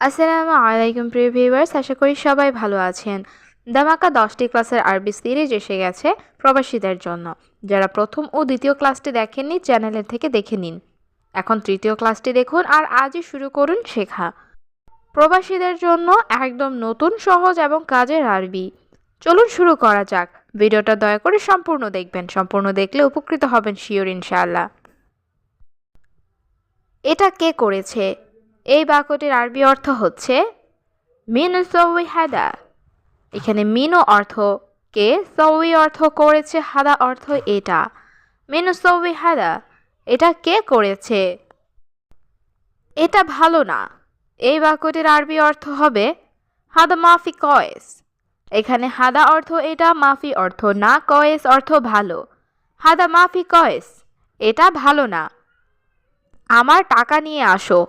আসসালামু আলাইকুম, প্রিয় ভিউয়ার্স। আশা করি সবাই ভালো আছেন। দামাকা দশটি ক্লাসের আরবি সিরিজ এসে গেছে প্রবাসীদের জন্য। যারা প্রথম ও দ্বিতীয় ক্লাসটি দেখেননি, চ্যানেলের থেকে দেখে নিন। এখন তৃতীয় ক্লাসটি দেখুন আর আজই শুরু করুন শেখা। প্রবাসীদের জন্য একদম নতুন, সহজ এবং কাজের আরবি। চলুন শুরু করা যাক। ভিডিওটা দয়া করে সম্পূর্ণ দেখবেন। সম্পূর্ণ দেখলে উপকৃত হবেন শিওর, ইনশাআল্লাহ। এটা কে করেছে? এই বাক্যটির আরবি অর্থ হচ্ছে, মিন সৌই হাদা। এখানে মিনু অর্থ কে? সৌই অর্থ করেছে, হাদা অর্থ এটা। মিন সৌই হাদা। এটা কে করেছে? এটা ভালো না। এই বাক্যটির আরবি অর্থ হবে, হাদা মাফি কয়েস। এখানে হাদা অর্থ এটা, মাফি অর্থ না, কয়েস অর্থ ভালো। হাদা মাফি কয়েস। এটা ভালো না। আমার টাকা নিয়ে আসো।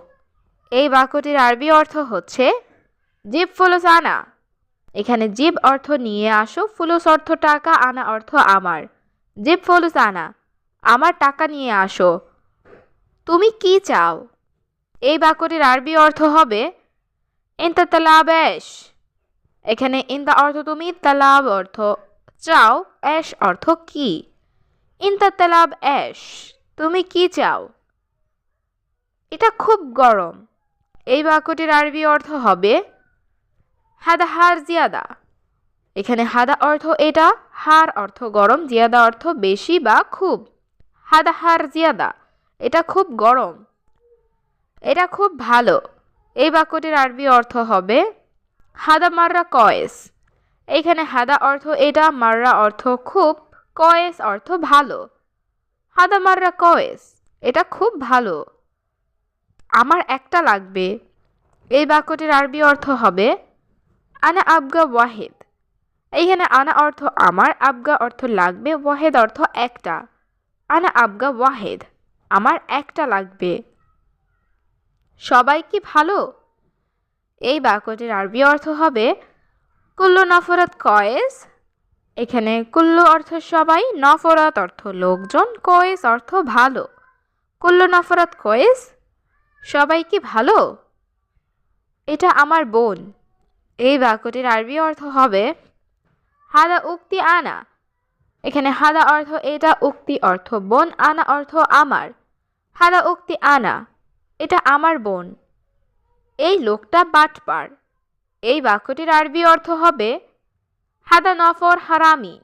এই বাক্যটির আরবি অর্থ হচ্ছে জিব ফুলুস আনা। এখানে জিব অর্থ নিয়ে আসো, ফুলুস অর্থ টাকা, আনা অর্থ আমার। জিব ফুলুস আনা, আমার টাকা নিয়ে আসো। তুমি কি চাও? এই বাক্যটির আরবি অর্থ হবে ইন্তা তালাবেশ এখানে ইন্তা অর্থ তুমি, তালাব অর্থ চাও অ্যাশ অর্থ কি? ইন্তা তালাব অ্যাশ তুমি কি চাও? এটা খুব গরম। এই বাক্যটির আরবি অর্থ হবে হাদা হার জিয়াদা। এখানে হাদা অর্থ এটা, হার অর্থ গরম, জিয়াদা অর্থ বেশি বা খুব। হাদা হার জিয়াদা, এটা খুব গরম, এটা খুব ভালো। এই বাক্যটির আরবি অর্থ হবে হাদা মাররা কয়েস। এইখানে হাদা অর্থ এটা, মাররা অর্থ খুব, কয়েস অর্থ ভালো। হাদা মাররা কয়েস, এটা খুব ভালো। আমার একটা লাগবে। এই বাক্যটির আরবি অর্থ হবে, আনা আবগা ওয়াহেদ। এইখানে আনা অর্থ আমার, আবগা অর্থ লাগবে, ওয়াহেদ অর্থ একটা। আনা আবগা ওয়াহেদ আমার একটা লাগবে। সবাই কি ভালো? এই বাক্যটির আরবি অর্থ হবে, কুল্লু নফরত কয়েস। এখানে কুল্লু অর্থ সবাই, নফরত অর্থ লোকজন, কয়েস অর্থ ভালো। কুল্লু নফরত কয়েস সবাই কি ভালো? এটা আমার বোন। এই বাক্যটির আরবি অর্থ হবে, হাদা উক্তি আনা। এখানে হাদা অর্থ এটা, উক্তি অর্থ বোন, আনা অর্থ আমার। হাদা উক্তি আনা। এটা আমার বোন। এই লোকটা বাটপার। এই বাক্যটির আরবি অর্থ হবে, হাদা নফর হারামি।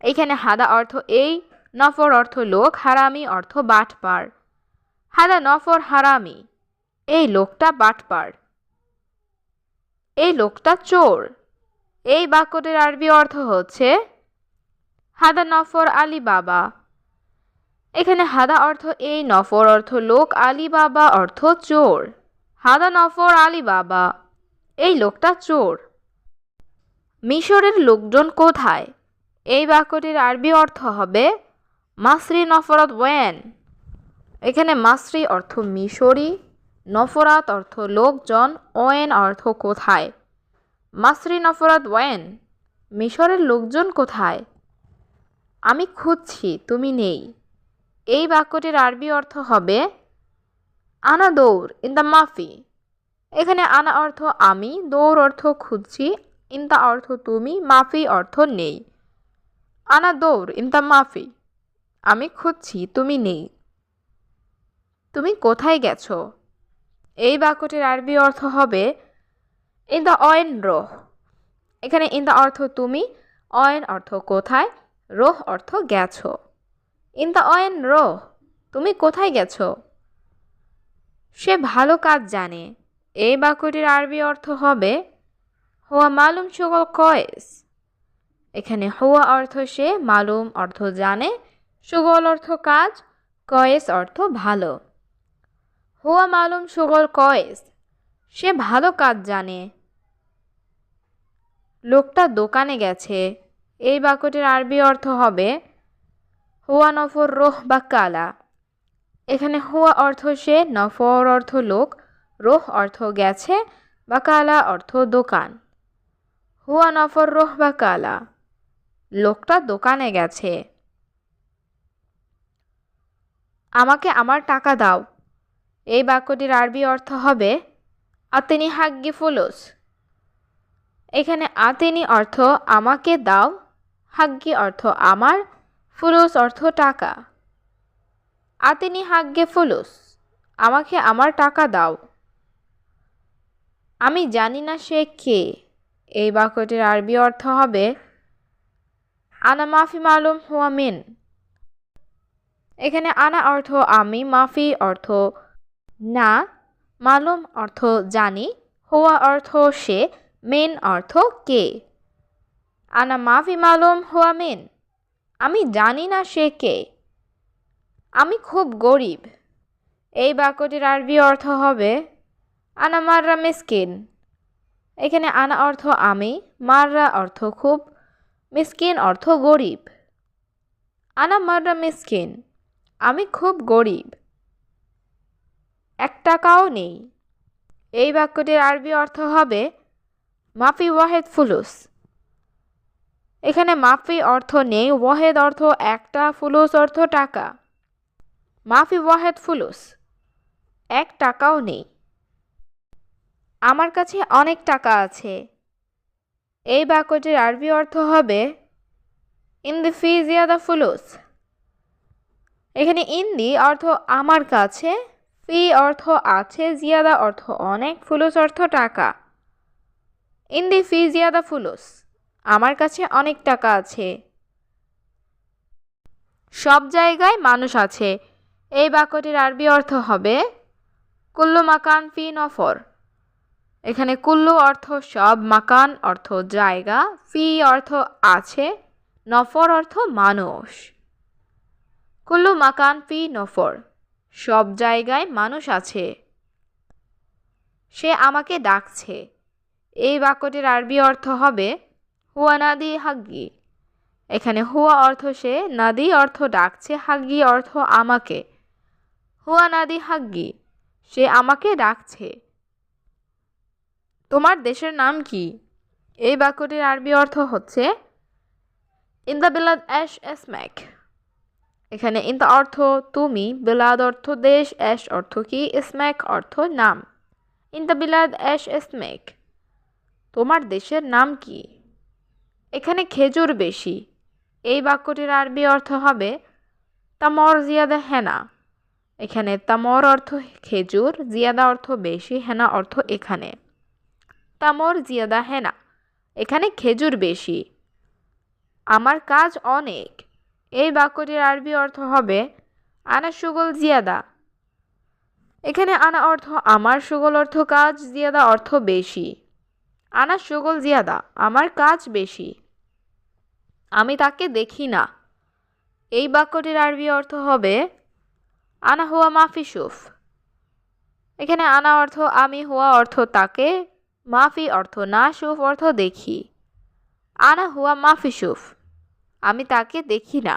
এখানে হাদা অর্থ এই, নফর অর্থ লোক, হারামি অর্থ বাটপার। হাদা নফর হারামি। এই লোকটা বাটপার এই লোকটা চোর। এই বাক্যটির আরবি অর্থ হচ্ছে হাদা নফর আলী বাবা এখানে হাদা অর্থ এই নফর অর্থ লোক আলী বাবা অর্থ চোর। হাদা নফর আলী বাবা এই লোকটা চোর। মিশরের লোকজন কোথায়? এই বাক্যটির আরবি অর্থ হবে মাসরি নফরত ওয়েন। এখানে মাসরি অর্থ মিশরি, নফরাত অর্থ লোকজন, ওয়েন অর্থ কোথায়? মাসরি, নফরাত, ওয়েন, মিশরের লোকজন কোথায়? আমি খুঁজছি, তুমি নেই। এই বাক্যটির আরবি অর্থ হবে, আনা দৌড়, ইন দ্য মাফি। এখানে আনা অর্থ আমি, দৌড় অর্থ খুঁজছি, ইন দ্য অর্থ তুমি, মাফি অর্থ নেই। আনা দৌড়, ইন দ্য মাফি। আমি খুঁজছি, তুমি নেই। তুমি কোথায় গেছো? এই বাক্যটির আরবি অর্থ হবে ইন দ্য অয়েন রোহ এখানে ইন দ্য অর্থ তুমি অয়েন অর্থ কোথায় রোহ অর্থ গেছো। ইন দ্য অয়েন রোহ তুমি কোথায় গেছো? সে ভালো কাজ জানে। এই বাক্যটির আরবি অর্থ হবে, হোয়া মালুম সুগল কয়েস এখানে হোয়া অর্থ সে, মালুম অর্থ জানে। সুগল অর্থ কাজ, কয়েস অর্থ ভালো। হুয়া মালুম সুগল কয়েস, সে ভালো কাজ জানে। লোকটা দোকানে গেছে, এই বাক্যটির আরবি অর্থ হবে, হুয়া নফর রোহ বা কালা। এখানে হুয়া অর্থ সে, নফর অর্থ লোক, রোহ অর্থ গেছে, বা কালা অর্থ দোকান। হুয়া নফর রোহ বা কালা, লোকটা দোকানে গেছে। আমাকে আমার টাকা দাও। এই বাক্যটির আরবি অর্থ হবে, আতেনি হাগ্গি ফুলুস। এখানে আতেনি অর্থ আমাকে দাও হাগ্গি অর্থ আমার ফুলুস অর্থ টাকা। আতেনি হাগ্গে ফুলুস আমাকে আমার টাকা দাও। আমি জানি না সে কে। এই বাক্যটির আরবি অর্থ হবে, আনা মাফি মালুম হুয়া মিন। এখানে আনা অর্থ আমি মাফি অর্থ না, মালুম অর্থ জানি, হুয়া অর্থ সে, মেন অর্থ কে। আনা মাফি মালুম, হুয়া মেন। আমি জানি না সে কে। আমি খুব গরিব। এই বাক্যটির আরবি অর্থ হবে, আনা মাররা মিসকিন। এখানে আনা অর্থ আমি, মাররা অর্থ খুব, মিসকিন অর্থ গরিব। আনা মাররা মিসকিন। আমি খুব গরিব। টাকাও নেই। এই বাক্যটির আরবি অর্থ হবে, মাফি ওয়াহেদ ফুলুস। এখানে মাফি অর্থ নেই, ওয়াহেদ অর্থ একটা, ফুলুস অর্থ টাকা। মাফি ওয়াহেদ ফুলুস, এক টাকাও নেই। আমার কাছে অনেক টাকা আছে। এই বাক্যটির আরবি অর্থ হবে, ইন দি ফি জিয়াদা ফুলুস। এখানে ইন্দি অর্থ আমার কাছে ফি অর্থ আছে, জিয়াদা অর্থ অনেক, ফুলুস অর্থ টাকা। ইন্দি ফি, জিয়াদা ফুলুস, আমার কাছে অনেক টাকা আছে। সব জায়গায় মানুষ আছে। এই বাক্যটির আরবি অর্থ হবে, কুল্লু মাকান ফি নফর। এখানে কুল্লু অর্থ সব, মাকান অর্থ জায়গা, ফি অর্থ আছে, নফর অর্থ মানুষ। কুল্লু মাকান ফি নফর। সব জায়গায় মানুষ আছে। সে আমাকে ডাকছে। এই বাক্যটির আরবি অর্থ হবে, হুয়া নাদি হাগ্গি। এখানে হুয়া অর্থ সে, নাদি অর্থ ডাকছে, হাগ্গি অর্থ আমাকে। হুয়া নাদি হাগ্গি সে আমাকে ডাকছে। তোমার দেশের নাম কি? এই বাক্যটির আরবি অর্থ হচ্ছে, ইন দ্য বিলাদ অ্যাশ এসম্যাক এখানে ইন দ্য অর্থ তুমি, বিলাদ অর্থ দেশ, অ্যাশ অর্থ কি স্ম্যাক অর্থ নাম। ইন দ্য বিলাদ, অ্যাশ এসম্যাক তোমার দেশের নাম কি? এখানে খেজুর বেশি। এই বাক্যটির আরবি অর্থ হবে, তামর জিয়াদা হেনা। এখানে তামর অর্থ খেজুর, জিয়াদা অর্থ বেশি, হেনা অর্থ এখানে। তামর জিয়াদা হেনা। এখানে খেজুর বেশি। আমার কাজ অনেক। এই বাক্যটির আরবি অর্থ হবে, আনা সুগল জিয়াদা। এখানে আনা অর্থ, আমার সুগল অর্থ কাজ, জিয়াদা অর্থ বেশি। আনা সুগল জিয়াদা, আমার কাজ বেশি। আমি তাকে দেখি না। এই বাক্যটির আরবি অর্থ হবে, আনা হুয়া মাফিসুফ। এখানে আনা অর্থ, আমি হুয়া অর্থ তাকে, মাফি অর্থ না, সুফ অর্থ দেখি। আনা হুয়া মাফিসুফ। আমি তাকে দেখি না।